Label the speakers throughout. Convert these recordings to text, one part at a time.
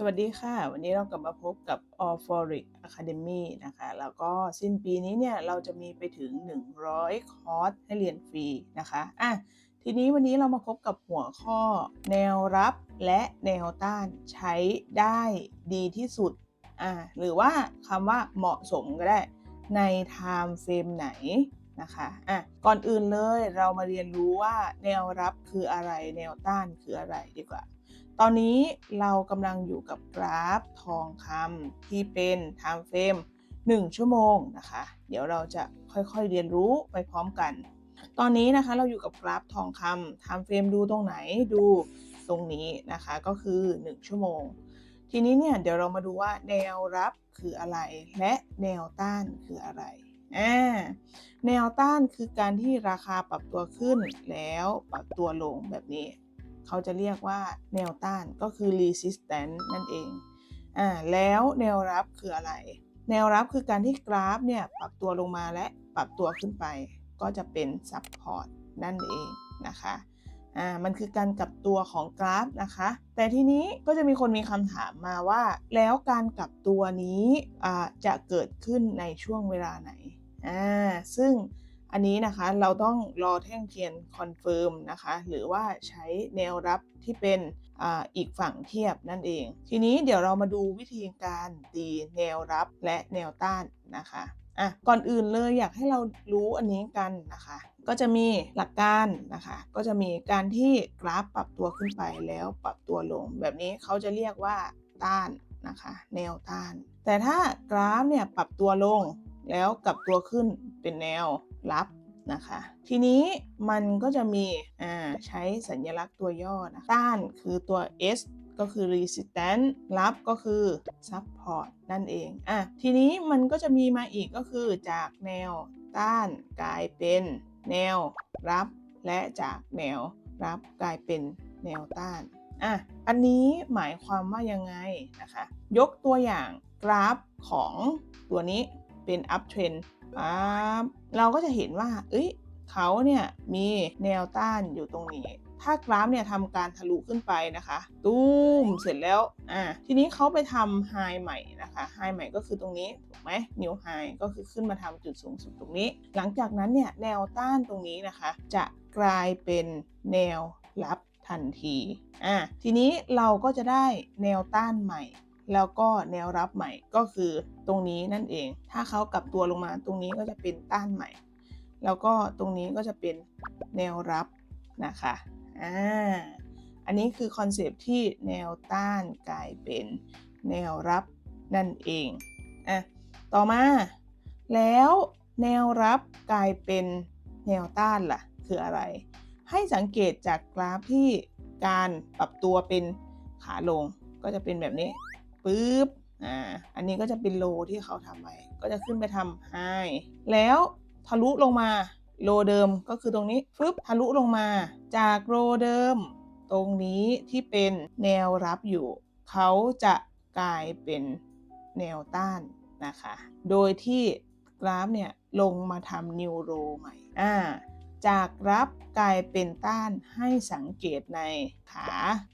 Speaker 1: สวัสดีค่ะ วันนี้เรากลับมาพบกับ All for i c Academy นะคะ แล้วก็สิ้นปีนี้เนี่ย เราจะมีไปถึง 100 คอร์สให้เรียนฟรีนะคะอะทีนี้วันนี้เรามาพบกับหัวข้อ แนวรับและแนวต้านใช้ได้ดีที่สุดอะหรือว่าคำว่าเหมาะสมก็ได้ใน time frame ไหนนะคะอะก่อนอื่นเลยเรามาเรียนรู้ว่าแนวรับคืออะไรแนวต้านคืออะไรดีกว่า ตอนนี้เรากำลังอยู่กับกราฟทองคำที่เป็น time frame 1 ชั่วโมงนะคะ เดี๋ยวเราจะค่อยๆเรียนรู้ไปพร้อมกัน ตอนนี้นะคะเราอยู่กับกราฟทองคำ time frame ดูตรงไหนดูตรงนี้นะคะก็คือ 1 ชั่วโมง ทีนี้เนี่ยเดี๋ยวเรามาดูว่าแนวรับคืออะไร และแนวต้านคืออะไรแนวต้านคือการที่ราคาปรับตัวขึ้นแล้วปรับตัวลงแบบนี้ เขาจะเรียกว่าแนวต้านก็คือ resistance นั่นเองอ่าแล้วแนวรับคืออะไร แนวรับคือการที่กราฟเนี่ยปรับตัวลงมาและปรับตัวขึ้นไป ก็จะเป็น support นั่นเองนะคะอ่ามันคือการกลับตัวของกราฟนะคะ แต่ทีนี้ก็จะมีคนมีคำถามมาว่า แล้วการกลับตัวนี้อ่าจะเกิดขึ้นในช่วงเวลาไหนอ่าซึ่ง อันนี้นะคะเราต้องรอแท่งเทียนคอนเฟิร์มนะคะหรือว่าใช้แนวรับที่เป็นออีกฝั่งเทียบนั่นเอง ทีนี้เดี๋ยวเรามาดูวิธีการตีแนวรับและแนวต้านนะคะอะก่อนอื่นเลยอยากให้เรารู้อันนี้กันนะคะ ก็จะมีหลักการนะคะ ก็จะมีการที่กราฟปรับตัวขึ้นไปแล้วปรับตัวลง แบบนี้เขาจะเรียกว่าต้านนะคะ แนวต้าน แต่ถ้ากราฟเนี่ยปรับตัวลงแล้วกลับตัวขึ้นเป็นแนว รับนะคะ ทีนี้มันก็จะมีใช้สัญลักษณ์ตัวย่อนะต้านคือตัว S ก็คือ resistance รับก็คือ support นั่นเอง อะ ทีนี้มันก็จะมีมาอีกก็คือจากแนวต้านกลายเป็นแนวรับ และจากแนวรับกลายเป็นแนวต้าน อะ อันนี้หมายความว่ายังไงนะคะ ยกตัวอย่างกราฟของตัวนี้เป็น up trend ปั๊บเราก็จะเห็นว่า เอ้ยเขาเนี่ยมีแนวต้านอยู่ตรงนี้ ถ้ากราฟเนี่ยทำการทะลุขึ้นไปนะคะตุ้มเสร็จแล้ว อ่า ทีนี้เขาไปทำไฮใหม่นะคะไฮใหม่ก็คือตรงนี้ถูกไหมนิวไฮก็คือขึ้นมาทำจุดสูงสุดตรงนี้ หลังจากนั้นเนี่ยแนวต้านตรงนี้นะคะ จะกลายเป็นแนวรับทันที อ่า ทีนี้เราก็จะได้แนวต้านใหม่ แล้วก็แนวรับใหม่ก็คือตรงนี้นั่นเอง ถ้าเขากลับตัวลงมาตรงนี้ก็จะเป็นต้านใหม่ แล้วก็ตรงนี้ก็จะเป็นแนวรับนะคะอ่าอันนี้คือคอนเซปที่แนวต้านกลายเป็นแนวรับนั่นเองอะต่อมา แล้วแนวรับกลายเป็นแนวต้านล่ะ คืออะไร ให้สังเกตจากกราฟที่การปรับตัวเป็นขาลงก็จะเป็นแบบนี้ ปึ๊บอ่าอันนี้ก็จะเป็นโลที่เขาทำไว้ก็จะขึ้นไปทำไฮแล้วทะลุลงมาโลเดิมก็คือตรงนี้ฟึบทะลุลงมา จากโลเดิม ตรงนี้ที่เป็นแนวรับอยู่ เขาจะกลายเป็นแนวต้านนะคะ โดยที่กราฟเนี่ยลงมาทำนิวโรใหม่อ่าจากรับกลายเป็นต้านให้สังเกตในขา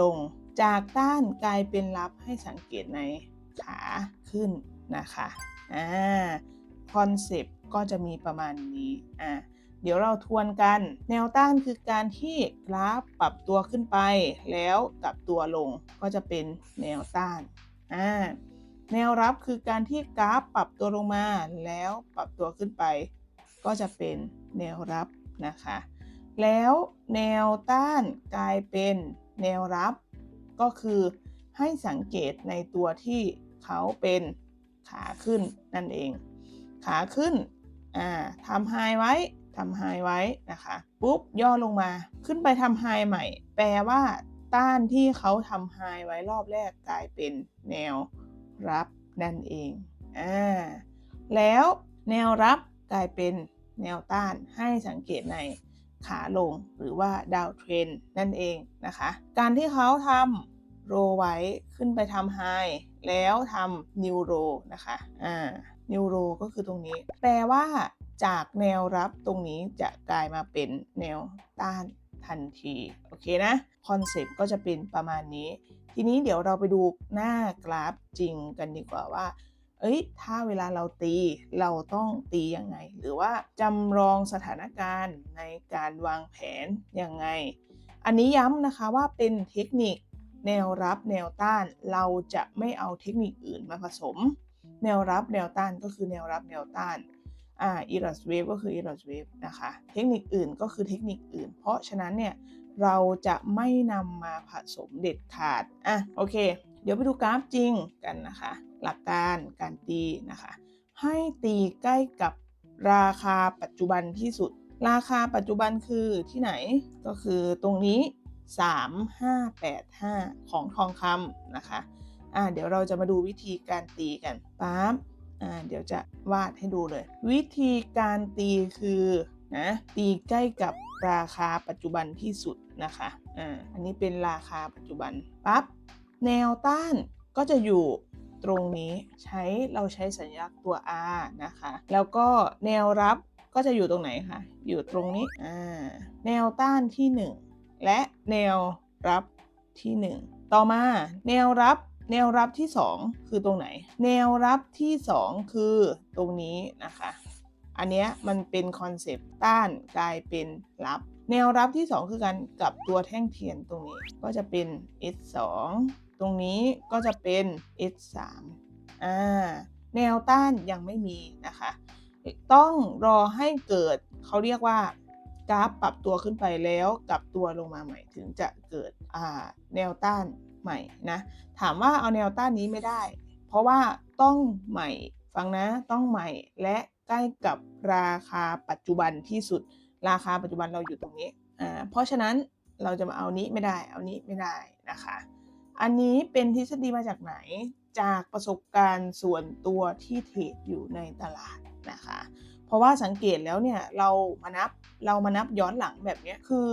Speaker 1: ลง จากต้านกลายเป็นรับให้สังเกตในขาขึ้นนะคะอ่าคอนเซปต์ก็จะมีประมาณนี้อ่าเดี๋ยวเราทวนกัน แนวต้านคือการที่กราฟปรับตัวขึ้นไป แล้วกลับตัวลงก็จะเป็นแนวต้านอ่าแนวรับคือการที่กราฟปรับตัวลงมา แล้วปรับตัวขึ้นไป ก็จะเป็นแนวรับนะคะ แล้วแนวต้านกลายเป็นแนวรับ ก็คือให้สังเกตในตัวที่เขาเป็นขาขึ้นนั่นเอง ขาขึ้นอ่าทำไฮไว้ทำไฮไว้นะคะปุ๊บย่อลงมาขึ้นไปทำไฮใหม่ แปลว่า ต้านที่เขาทำไฮไว้รอบแรกกลายเป็นแนวรับนั่นเองอ่าแล้วแนวรับกลายเป็นแนวต้านให้สังเกตใน ขาลงหรือว่าดาวเทรนนั่นเองนะคะ การที่เขาทำโรไว้ขึ้นไปทำไฮแล้วทำนิวโรนะคะอ่านิวโรก็คือตรงนี้ แปลว่าจากแนวรับตรงนี้จะกลายมาเป็นแนวต้านทันที โอเคนะ คอนเซปต์ก็จะเป็นประมาณนี้ ทีนี้เดี๋ยวเราไปดูหน้ากราฟจริงกันดีกว่าว่า เอ้ย ถ้าเวลาเราตีเราต้องตียังไง หรือว่าจำลองสถานการณ์ในการวางแผนยังไง อันนี้ย้ำนะคะว่าเป็นเทคนิคแนวรับแนวต้านเราจะไม่เอาเทคนิคอื่นมาผสม แนวรับแนวต้านก็คือแนวรับแนวต้านอ่าอีรัสเวฟก็คืออีรัสเวฟนะคะ เทคนิคอื่นก็คือเทคนิคอื่น เพราะฉะนั้นเนี่ยเราจะไม่นำมาผสมเด็ดขาดอะโอเค เดี๋ยวไปดูกราฟจริงกันนะคะ หลักการการตีนะคะ ให้ตีใกล้กับราคาปัจจุบันที่สุด ราคาปัจจุบันคือที่ไหนก็คือตรงนี้ 3585 ของทองคำนะคะอ่าเดี๋ยวเราจะมาดูวิธีการตีกันปั๊บอ่าเดี๋ยวจะวาดให้ดูเลย วิธีการตีคือนะตีใกล้กับราคาปัจจุบันที่สุดนะคะอ่าอันนี้เป็นราคาปัจจุบันปั๊บ แนวต้านก็จะอยู่ตรงนี้ใช้เราใช้สัญลักษณ์ตัว R นะคะ แล้วก็แนวรับก็จะอยู่ตรงไหนคะอยู่ตรงนี้อ่าแนวต้านที่ 1 และแนวรับที่ 1 ต่อมาแนวรับแนวรับที่ 2 คือตรงไหน แนวรับที่ 2 คือตรงนี้นะคะ อันเนี้ยมันเป็นคอนเซปต์ต้านกลายเป็นรับ แนวรับที่ 2 คือการกลับตัวแท่งเทียนตรงนี้ก็จะเป็น S2 ตรงนี้ก็จะเป็น S3 อ่าแนวต้านยังไม่มีนะคะ ต้องรอให้เกิดเขาเรียกว่ากราฟปรับตัวขึ้นไปแล้วกลับตัวลงมาใหม่ถึงจะเกิดอ่าแนวต้านใหม่นะถามว่าเอาแนวต้านนี้ไม่ได้ เพราะว่าต้องใหม่ฟังนะต้องใหม่และใกล้กับราคาปัจจุบันที่สุด ราคาปัจจุบันเราอยู่ตรงนี้อ่าเพราะฉะนั้นเราจะมาเอานี้ไม่ได้เอานี้ไม่ได้นะคะ อันนี้เป็นทฤษฎีมาจากไหนจากประสบการณ์ส่วนตัวที่เทรดอยู่ในตลาดนะคะ เพราะว่าสังเกตแล้วเนี่ยเรามานับเรามานับย้อนหลังแบบนี้คือ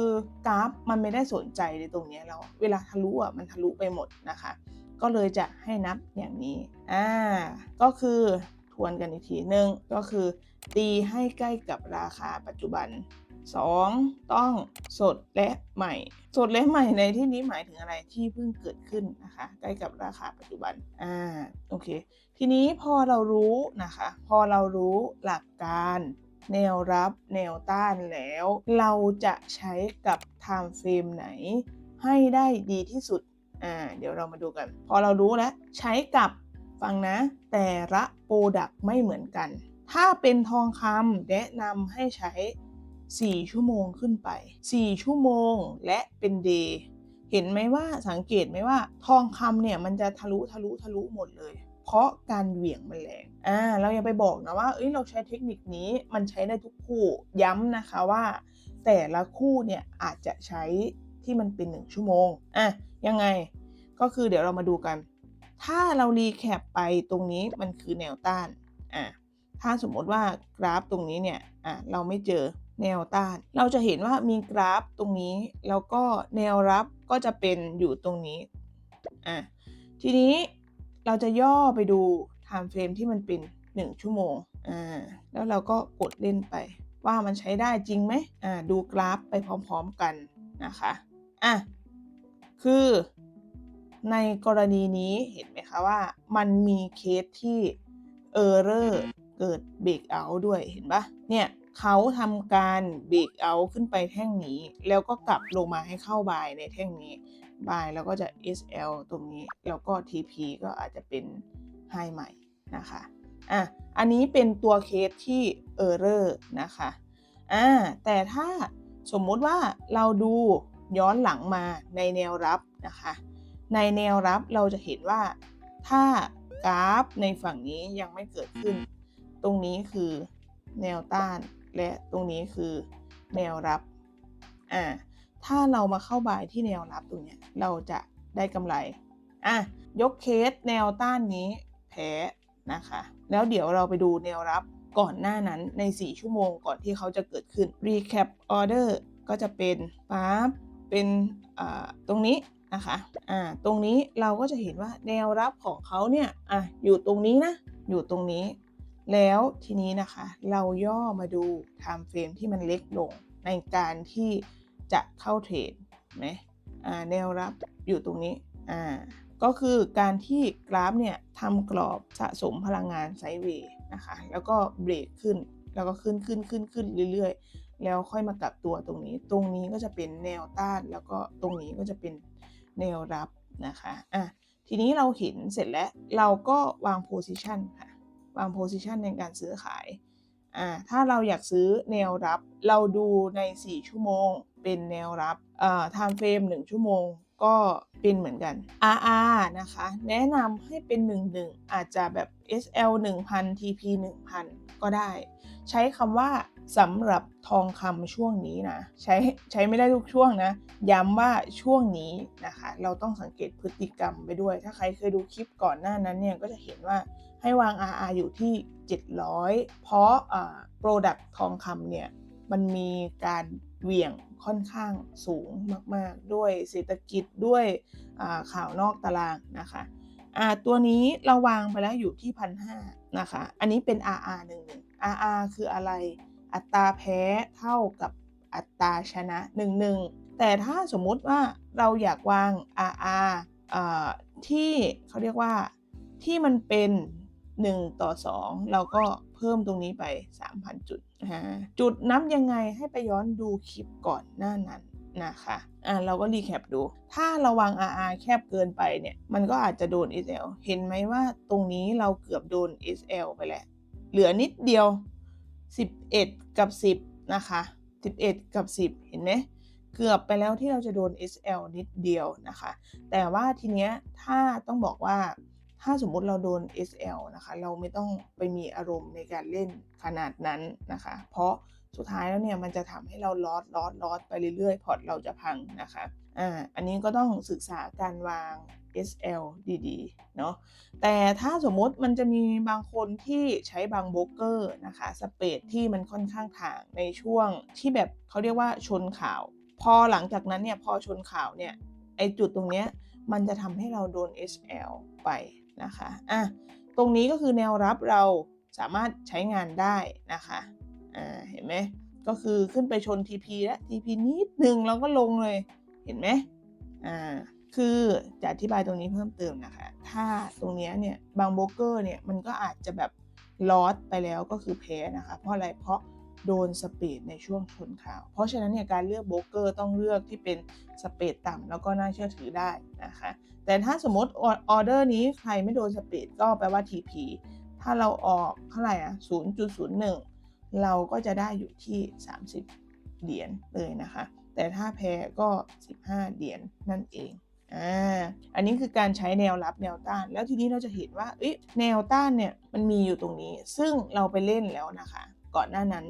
Speaker 1: กราฟมันไม่ได้สนใจในตรงนี้เราเวลาทะลุอะมันทะลุไปหมดนะคะ ก็เลยจะให้นับอย่างนี้อ่าก็คือทวนกันอีกทีหนึ่งก็คือตีให้ใกล้กับราคาปัจจุบัน 2. ต้องสดและใหม่ สดและใหม่ในที่นี้หมายถึงอะไรที่เพิ่งเกิดขึ้นนะคะใกล้กับราคาปัจจุบันอ่าโอเค ทีนี้พอเรารู้นะคะ พอเรารู้หลักการแนวรับแนวต้านแล้ว เราจะใช้กับ time frame ไหน ให้ได้ดีที่สุดอ่าเดี๋ยวเรามาดูกัน พอเรารู้แล้ว ใช้กับฟังนะ แต่ละโปรดักต์ไม่เหมือนกัน ถ้าเป็นทองคำแนะนำให้ใช้ 4 ชั่วโมงขึ้นไป 4 ชั่วโมงและเป็นเดย์เห็นไหมว่าสังเกตไหมว่า ทองคำเนี่ยมันจะทะลุทะลุทะลุหมดเลย เพราะการเหวี่ยงมันแรงอ่าเรายังไปบอกนะว่าเอ้ยเราใช้เทคนิคนี้มันใช้ได้ทุกคู่ย้ำนะคะว่า แต่ละคู่เนี่ยอาจจะใช้ที่มันเป็น 1 ชั่วโมงอะยังไงก็คือเดี๋ยวเรามาดูกัน ถ้าเรารีแคปไปตรงนี้มันคือแนวต้านอะถ้าสมมติว่ากราฟตรงนี้เนี่ยอะเราไม่เจอ แนวต้าน เราจะเห็นว่ามีกราฟตรงนี้ แล้วก็แนวรับก็จะเป็นอยู่ตรงนี้อะทีนี้เราจะย่อไปดู time frame ที่มันเป็น 1 ชั่วโมงอ่าแล้วเราก็กดเล่นไป ว่ามันใช้ได้จริงไหมอ่าดูกราฟไปพร้อมๆกันนะคะอะคือในกรณีนี้เห็นไหมคะว่ามันมีเคสที่ Error เกิดเบรกเอาด้วยเห็นปะเนี่ย เขาทำการเบรกเอาขึ้นไปแท่งนี้ แล้วก็กลับลงมาให้เข้าบายในแท่งนี้บายแล้วก็จะ SL ตรงนี้ แล้วก็ TP ก็อาจจะเป็นไฮใหม่นะคะอะอันนี้เป็นตัวเคสที่ Error นะคะอ่าแต่ถ้าสมมุติว่าเราดูย้อนหลังมาในแนวรับนะคะในแนวรับเราจะเห็นว่าถ้ากราฟในฝั่งนี้ยังไม่เกิดขึ้น ตรงนี้คือแนวต้าน และตรงนี้คือแนวรับอ่าถ้าเรามาเข้าบายที่แนวรับตรงเนี้ยเราจะได้กำไรอะยกเคสแนวต้านนี้แพ้นะคะ แล้วเดี๋ยวเราไปดูแนวรับก่อนหน้านั้นใน 4 ชั่วโมงก่อนที่เขาจะเกิดขึ้น recap order ก็จะเป็นปั๊บเป็นอ่าตรงนี้นะคะอ่าตรงนี้เราก็จะเห็นว่าแนวรับของเขาเนี่ยอะอยู่ตรงนี้นะ อยู่ตรงนี้ แล้วทีนี้นะคะเราย่อมาดู time frame ที่มันเล็กลงในการที่จะเข้าเทรดไหมแนวรับอยู่ตรงนี้อ่าก็คือการที่กราฟเนี่ยทำกรอบสะสมพลังงานไซด์เวย์นะคะแล้วก็เบรกขึ้นแล้วก็ขึ้นขึ้นขึ้นขึ้นเรื่อยๆ แล้วค่อยมากลับตัวตรงนี้ ตรงนี้ก็จะเป็นแนวต้าน แล้วก็ตรงนี้ก็จะเป็นแนวรับนะคะอะทีนี้เราเห็นเสร็จแล้วเราก็วางโพซิชันค่ะ วางโพซิชันในการซื้อขายอ่าถ้าเราอยากซื้อแนวรับ เราดูใน 4 ชั่วโมง เป็นแนวรับอ่า time frame 1 ชั่วโมงก็เป็นเหมือนกัน RR นะคะ แนะนำให้เป็น 11 อาจจะแบบ SL 1000 TP 1000 ก็ได้ ใช้คำว่าสำหรับทองคำช่วงนี้นะ ใช้ใช้ไม่ได้ทุกช่วงนะ ย้ำว่าช่วงนี้นะคะ เราต้องสังเกตพฤติกรรมไปด้วย ถ้าใครเคยดูคลิปก่อนหน้านั้นเนี่ย ก็จะเห็นว่า ให้วาง RR อยู่ที่ 700 เพราะอ่า Product ทองคำเนี่ย มันมีการเหวี่ยงค่อนข้างสูงมาก ๆ ด้วยเศรษฐกิจด้วยข่าวนอกตารางนะคะ ตัวนี้เราวางไปแล้วอยู่ที่พันห้านะคะ อันนี้เป็น RR 11 RR คืออะไร อัตราแพ้เท่ากับอัตราชนะ11แต่ถ้าสมมุติว่าเราอยากวาง RR ที่เขาเรียกว่าที่มันเป็น 1 ต่อ 2 เราก็เพิ่มตรงนี้ไป 3,000 จุดนะจุดนับยังไงให้ไปย้อนดูคลิปก่อนหน้านั้นนะคะอ่าเราก็รีแคปดู ถ้าราวาง RR แคบเกินไปเนี่ย มันก็อาจจะโดน SL เห็นไหมว่าตรงนี้เราเกือบโดน SL ไปแล้ว เหลือนิดเดียว 11 กับ 10 นะคะ 11 กับ 10 เห็นไหมเกือบไปแล้วที่เราจะโดน SL นิดเดียวนะคะ แต่ว่าทีเนี้ยถ้าต้องบอกว่า ถ้าสมมุติเราโดน SL นะคะ เราไม่ต้องไปมีอารมณ์ในการเล่นขนาดนั้นนะคะ เพราะสุดท้ายแล้วเนี่ยมันจะทำให้เราลอดลอดลอดไปเรื่อยๆ พอร์ตเราจะพังนะคะ อ่า อันนี้ก็ต้องศึกษาการวาง SL ดีๆ เนาะ แต่ถ้าสมมติมันจะมีบางคนที่ใช้บางโบรกเกอร์นะคะ สเปดที่มันค่อนข้างถ่างในช่วงที่แบบเขาเรียกว่าชนข่าว พอหลังจากนั้นเนี่ยพอชนข่าวเนี่ยไอจุดตรงเนี้ยมันจะทำให้เราโดน SL ไป นะคะอะตรงนี้ก็คือแนวรับเราสามารถใช้งานได้นะคะอ่าเห็นไหมก็คือขึ้นไปชน TP แล้ว TP นิดหนึ่งแล้วก็ลงเลยเห็นไหมอ่าคือจะอธิบายตรงนี้เพิ่มเติมนะคะ ถ้าตรงนี้เนี่ยบางโบรกเกอร์เนี่ยมันก็อาจจะแบบลอสไปแล้วก็คือแพ้นะคะ เพราะอะไรเพราะ โดนสเปดในช่วงชนข่าว เพราะฉะนั้นเนี่ยการเลือกโบรกเกอร์ต้องเลือกที่เป็นสเปดต่ำแล้วก็น่าเชื่อถือได้นะคะ แต่ถ้าสมมติออเดอร์นี้ใครไม่โดนสเปดก็แปลว่า TP ถ้าเราออกเท่าไหร่อะ0.01 เราก็จะได้อยู่ที่ 30 เหรียญเลยนะคะ แต่ถ้าแพ้ก็ 15 เหรียญนั่นเองอ่าอันนี้คือการใช้แนวรับแนวต้าน แล้วทีนี้เราจะเห็นว่าแนวต้านเนี่ยมันมีอยู่ตรงนี้ ซึ่งเราไปเล่นแล้วนะคะ ก่อนหน้านั้น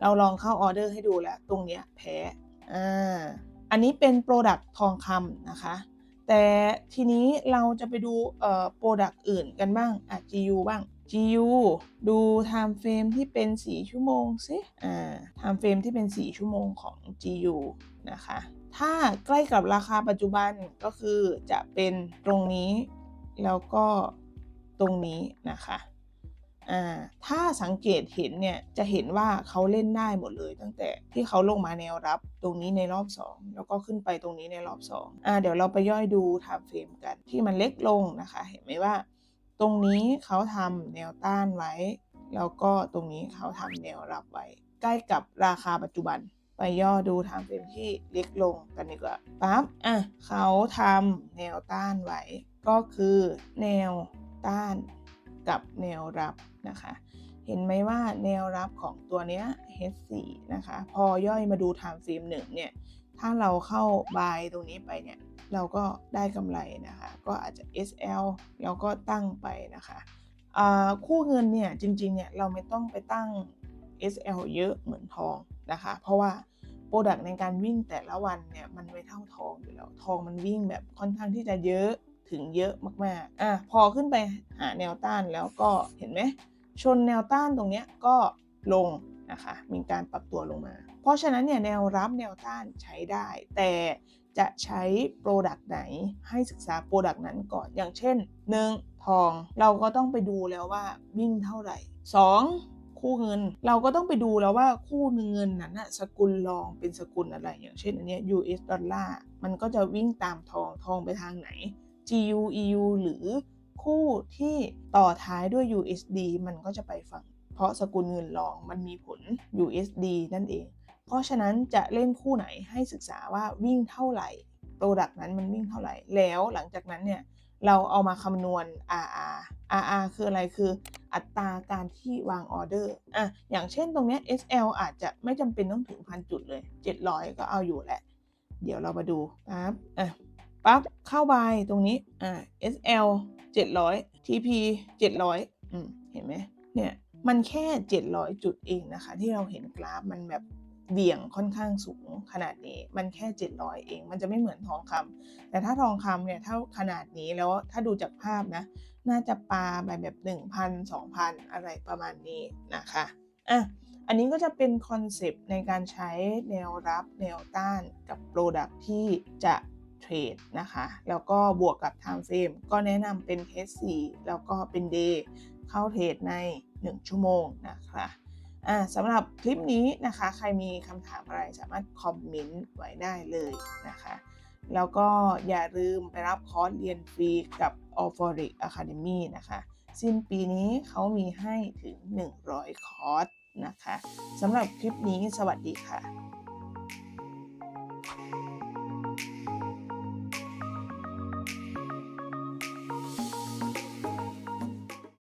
Speaker 1: เราลองเข้าออเดอร์ให้ดูแล้วตรงเนี้ยแพ้อ่าอันนี้เป็นโปรดักต์ทองคำนะคะ แต่ทีนี้เราจะไปดูเอ่อโปรดักต์อื่นกันบ้างอะ GU บ้าง GU ดู time frame ที่เป็น 4 ชั่วโมงสิอ่า time frame ที่เป็น 4 ชั่วโมงของ GU นะคะ ถ้าใกล้กับราคาปัจจุบันก็คือจะเป็นตรงนี้แล้วก็ตรงนี้นะคะ ถ้าสังเกตเห็นเนี่ยจะเห็นว่าเขาเล่นได้หมดเลย ตั้งแต่ที่เขาลงมาแนวรับตรงนี้ในรอบ 2 แล้วก็ขึ้นไปตรงนี้ในรอบ2อ่าเดี๋ยวเราไปย่อยดู time frame กันที่มันเล็กลงนะคะ เห็นไหมว่า ตรงนี้เขาทำแนวต้านไว้ แล้วก็ตรงนี้เขาทำแนวรับไว้ ใกล้กับราคาปัจจุบันไปย่อดูทาเป็นที่เล็กลงกันดีกว่าปั๊บอะเขาทำแนวต้านไว้ ก็คือแนวต้าน กับแนวรับนะคะ เห็นไหมว่าแนวรับของตัวเนี้ย H4 นะคะ พอย่อยมาดู time frame หนึ่งเนี่ย ถ้าเราเข้า buy ตรงนี้ไปเนี่ย เราก็ได้กำไรนะคะ ก็อาจจะ SL แล้วก็ตั้งไปนะคะคู่เงินเนี่ยจริงๆเนี่ยเราไม่ต้องไปตั้ง SL เยอะเหมือนทองนะคะ เพราะว่าโปรดักต์ในการวิ่งแต่ละวันเนี่ยมันไม่เท่าทองอยู่แล้วทองมันวิ่งแบบค่อนข้างที่จะเยอะ ถึงเยอะมากๆอะพอขึ้นไปหาแนวต้านแล้วก็เห็นไหมชนแนวต้านตรงเนี้ยก็ลงนะคะมีการปรับตัวลงมา เพราะฉะนั้นเนี่ยแนวรับแนวต้านใช้ได้ แต่จะใช้โปรดักต์ไหนให้ศึกษาโปรดักต์นั้นก่อนอย่างเช่น 1. ทองเราก็ต้องไปดูแล้วว่าวิ่งเท่าไหร่ 2. คู่เงินเราก็ต้องไปดูแล้วว่าคู่เงินนั้นนะสกุลรองเป็นสกุลอะไร อย่างเช่นอันนี้ US ดอลลาร์มันก็จะวิ่งตามทองทองไปทางไหน GU EU หรือคู่ที่ต่อท้ายด้วย USD มันก็จะไปฝั่ง เพราะสกุลเงินรองมันมีผล USD นั่นเอง เพราะฉะนั้นจะเล่นคู่ไหนให้ศึกษาว่าวิ่งเท่าไหร่โปรดักต์นั้นมันวิ่งเท่าไหร่ แล้วหลังจากนั้นเนี่ยเราเอามาคำนวณ RR RR คืออะไรคืออัตราการที่วางออเดอร์อะอย่างเช่นตรงนี้ SL อาจจะไม่จำเป็นต้องถึงพันจุดเลย 700 ก็เอาอยู่แหละ เดี๋ยวเรามาดูปั๊บอะ ปั๊บเข้าบายตรงนี้อ่า SL 700 TP 700อืมเห็นไหมเนี่ยมันแค่ 700 จุดเองนะคะ ที่เราเห็นกราฟมันแบบเบี่ยงค่อนข้างสูงขนาดนี้มันแค่ 700 เอง มันจะไม่เหมือนทองคำแต่ถ้าทองคำเนี่ยเท่าขนาดนี้แล้วถ้าดูจากภาพนะ น่าจะปลาไปแบบ 1,000 2,000 อะไรประมาณนี้นะคะอะอันนี้ก็จะเป็นคอนเซปต์ในการใช้แนวรับแนวต้านกับโปรดักที่จะ เทรดนะคะ แล้วก็บวกกับ Time Frame ก็แนะนำเป็น H4 แล้วก็เป็น Day เข้าเทรดใน 1 ชั่วโมงนะคะอ่าสำหรับคลิปนี้นะคะ ใครมีคำถามอะไรสามารถคอมเมนต์ไว้ได้เลยนะคะ แล้วก็อย่าลืมไปรับคอร์สเรียนฟรีกับ a l f o r i c Academy นะคะ สิ้นปีนี้เขามีให้ถึง 100 คอร์สนะคะสำหรับคลิปนี้สวัสดีค่ะ